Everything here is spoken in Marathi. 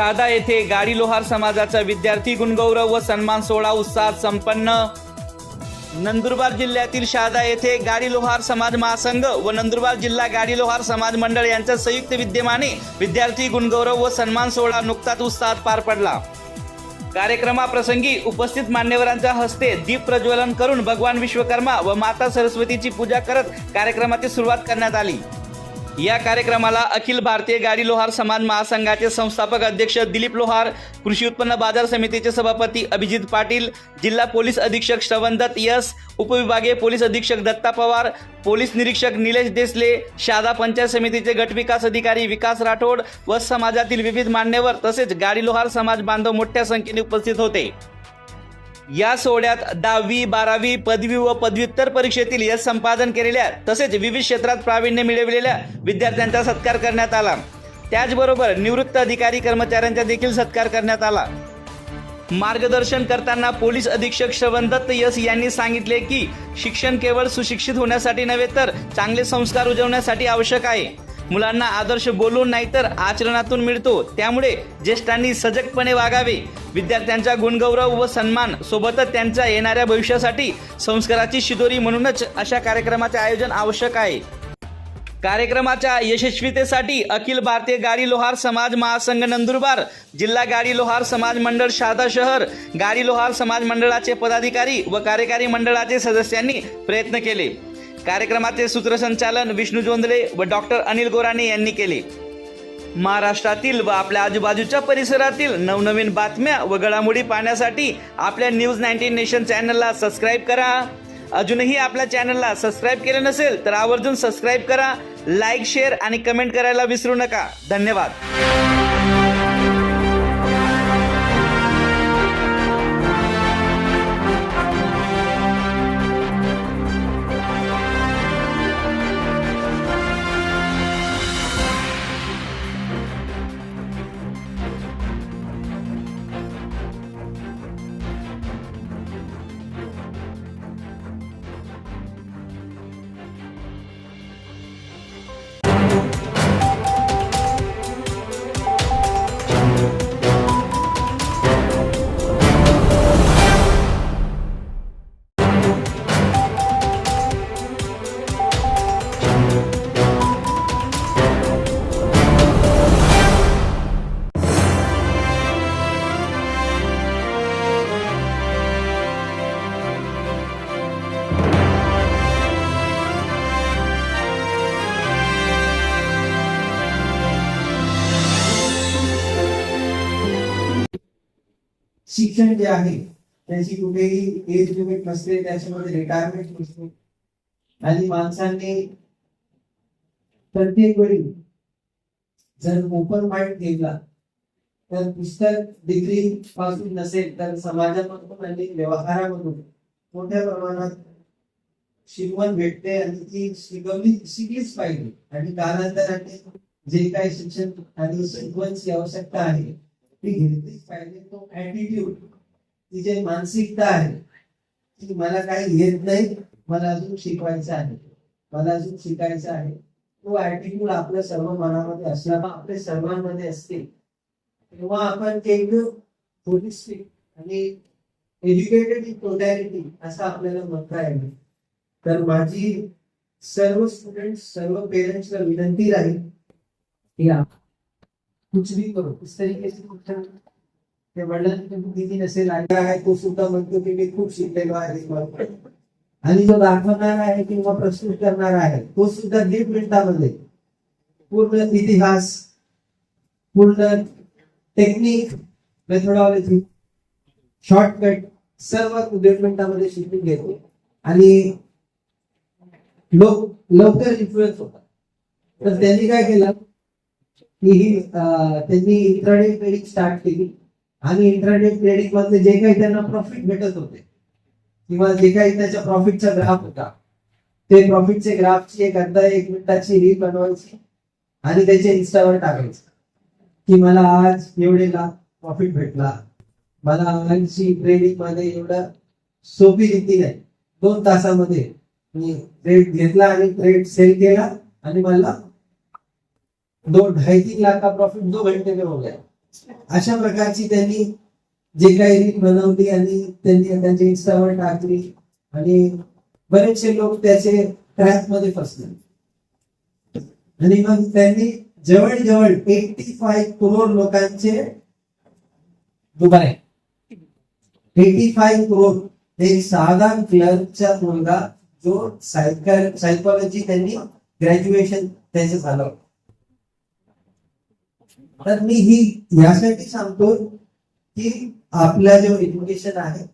शहादा येथे गाडी लोहार समाजाचा विद्यार्थी गुणगौरव व सन्मान सोहळा उत्साहात संपन्न. नंदुरबार जिल्ह्यातील शहादा येथे गाडी लोहार समाज महासंघ व नंदुरबार जिल्हा गाडी लोहार समाज मंडळ यांच्या संयुक्त विद्यमाने विद्यार्थी गुणगौरव व सन्मान सोहळा नुकताच उत्साहात पार पडला. कार्यक्रमाप्रसंगी उपस्थित मान्यवरांच्या हस्ते दीप प्रज्वलन करून भगवान विश्वकर्मा व माता सरस्वतीची पूजा करत कार्यक्रमाची सुरुवात करण्यात आली. या कार्यक्रमाला अखिल भारतीय गाडी लोहार समाज महासंघाचे संस्थापक अध्यक्ष दिलीप लोहार कृषी उत्पन्न बाजार समितीचे सभापती अभिजित पाटील जिल्हा पोलीस अधीक्षक श्रवणदत्त यस उपविभागीय पोलीस अधीक्षक दत्ता पवार पोलीस निरीक्षक निलेश देसले शादा पंचायत समितीचे गटविकास अधिकारी विकास राठोड व समाजातील विविध मान्यवर तसेच गाडी लोहार समाज बांधव मोठ्या संख्येने उपस्थित होते. या सोहळ्यात दहावी बारावी पदवी व पदव्युत्तर परीक्षेतील यश संपादन केलेल्या तसेच विविध क्षेत्रात प्रावीण्य मिळवलेल्या विद्यार्थ्यांचा सत्कार करण्यात आला. त्याचबरोबर निवृत्त अधिकारी कर्मचाऱ्यांचा देखील सत्कार करण्यात आला. मार्गदर्शन करताना पोलीस अधीक्षक श्रवणदत्त यस यांनी सांगितले की शिक्षण केवळ सुशिक्षित होण्यासाठी नव्हे तर चांगले संस्कार उजवण्यासाठी आवश्यक आहे. मुलांना आदर्श बोलून नाही तर आचरणातून मिळतो. त्यामुळे ज्येष्ठांनी सजगपणे वागावे. विद्यार्थ्यांचा गुणगौरव व सन्मान सोबतच त्यांच्या येणाऱ्या भविष्यासाठी संस्काराची शिदोरी म्हणूनच अशा कार्यक्रमाचे आयोजन आवश्यक आहे. कार्यक्रमाच्या यशस्वीतेसाठी अखिल भारतीय गाडी लोहार समाज महासंघ नंदुरबार जिल्हा गाडी लोहार समाज मंडळ शहादा शहर गाडी लोहार समाज मंडळाचे पदाधिकारी व कार्यकारी मंडळाचे सदस्यांनी प्रयत्न केले. कार्यक्रमाचे सूत्रसंचालन विष्णू जोंधळे व डॉक्टर अनिल गोराणे यांनी केले. महाराष्ट्रातील व आपल्या आजूबाजूच्या परिसरातील नवनवीन बातम्या व घडामोडी पाहण्यासाठी आपल्या न्यूज नाईन्टीन नेशन चॅनलला सबस्क्राईब करा. अजूनही आपल्या चॅनलला सबस्क्राईब केले नसेल तर आवर्जून सबस्क्राईब करा लाईक शेअर आणि कमेंट करायला विसरू नका. धन्यवाद. शिक्षण जे आहे त्याची कुठेही एज लिमिट नसते त्याच्यामध्ये रिटायरमेंट नसते. आणि माणसांनी प्रत्येक वेळी जर ओपन माइंड ठेवला तर पुस्तक डिग्री पासून नसेल तर समाजामधून आणि व्यवहारामधून मोठ्या प्रमाणात शिकवण भेटते आणि ती शिकवली शिकलीच पाहिजे. आणि कालांतराने जे काही शिक्षण आणि शिकवणची आवश्यकता आहे ती घेतलीच पाहिजे तो ऍटिट्यूड ती जी मानसिकता आहे. ती मला काही येत नाही मला अजून शिकवायचं आहे. मला अजून शिकायचं आहे. तो ऍटिट्यूड आपल्या सर्व मनामध्ये असला आपल्या सर्वांमध्ये असते. तेव्हा आपण केवळ होलिस्टिक आणि एज्युकेटेड इन टोटॅलिटी असं आपल्याला म्हणता येईल. तर माझी सर्व स्टुडंट सर्व पेरेंट्सला विनंती राहील की आप कुछ भी करो. इस तरीके से ते वडिलांची किती नसेल आयडिया आहे तो सुद्धा म्हणतो की मी खूप शिकलेलो आहे. आणि जो दाखवणार आहे किंवा प्रस्तुत करणार आहे तो सुद्धा दीड मिनिटामध्ये. पूर्ण इतिहास पूर्ण टेक्निक मेथोडॉलॉजी शॉर्टकट सर्व दीड मिनिटामध्ये शिकून घेतो. आणि लोक लवकर इन्फ्लुएन्स होतात. तर त्यांनी काय केलं? की ही त्यांनी इंटरनेट ट्रेडिंग स्टार्ट केली. आणि इंटरनेट ट्रेडिंग मधले जे काही त्यांना प्रॉफिट भेटत होते किंवा जे काही त्याच्या प्रॉफिटचा ग्राफ होता ते प्रॉफिटचे ग्राफची एक अर्धा एक मिनिटाची रील बनवायची आणि त्याचे इन्स्टावर टाकायचं की मला आज एवढे लाख प्रॉफिट भेटला. मला ऑनलाईनची ट्रेडिंगमध्ये एवढं सोपी रीतीने दोन तासामध्ये मी ट्रेड घेतला आणि ट्रेड सेल केला आणि मला दो ढाई तीन लाख का प्रॉफिट दो घंटे में हो गया. अशा प्रकारची त्यांनी जे काही रील बनवली आणि त्यांनी त्यांच्या इंस्टावर टाकली आणि बरेचसे लोक त्याचे ट्रॅपमध्ये फसले. आणि मग त्यांनी जवळजवळ एटी फाय करोड लोकांचे दुबारे एटी फाय करोड एक साधा क्लर्कचा मुलगा जो सायकल सायकोलॉजी त्यांनी ग्रॅज्युएशन त्याचं झालं. तर मी ही यासाठी सांगतो की आपला जो एज्युकेशन आहे